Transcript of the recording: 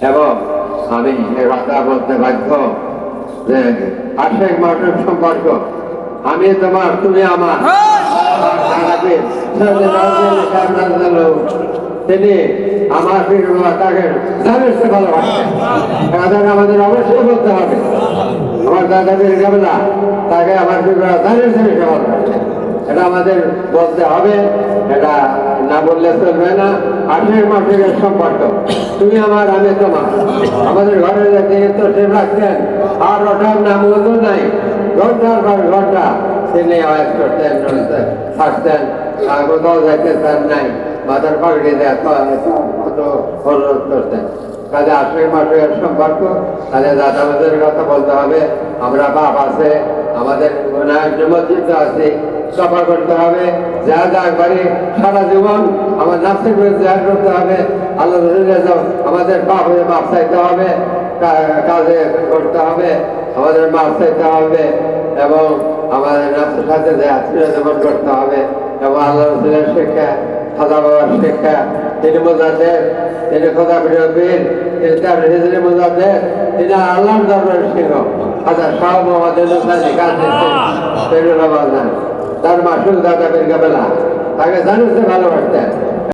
এবং আমি এ কথা বলতে বাধ্য যে আশেক মাসের সম্পর্ক, আমি তোমার, তুমি আমার। তিনি আমার তাকে জানের সে আমাদের অবশ্যই বলতে হবে। আমার দাদা পীর কাবলা তাকে আমার পীর বাবা এটা আমাদের বলতে হবে, এটা না বললে চলবে না। আঠের মাসের সম্পর্ক। তুমি আমার আমি তোমার। আমাদের ঘরে দিকে তো সে রাখতেন আর ওঠার নাম হতো নাই। ঘণ্টার পর ঘণ্টা তিনি আওয়াজ করতেন আর কোথাও যাইতে নাই। মাথার পাগড়ি কত অনুরোধ করতেন কাজে আশ্রয় মাসের সম্পর্ক কাজে দাদাবাদের কথা বলতে হবে, আমরা বাপ আছে, আমাদের মসজিদ আছে, সফা করতে হবে যা যা পারি সারা জীবন আমার বিরুদ্ধে ধ্যান করতে হবে, আল্লাহ আমাদের বাপ হয়ে মাপ চাইতে হবে কাজে করতে হবে। আমাদের মাপ চাইতে হবে এবং আমাদের নাফসের সাথে যে আত্মীয় জীবন করতে হবে এবং আল্লাহ রসুলের শিক্ষা খাজা বাবার শিক্ষা তিনি বোঝাতেন তিনি খোদা বিরোধীর তিনি তার হিজরি বোঝাতেন তিনি আল্লাহর দরবার সিংহ খাজা শাহ মোহাম্মদ তার মাসুল দাদা বের বেলা তাকে জানুসে ভালোবাসতেন।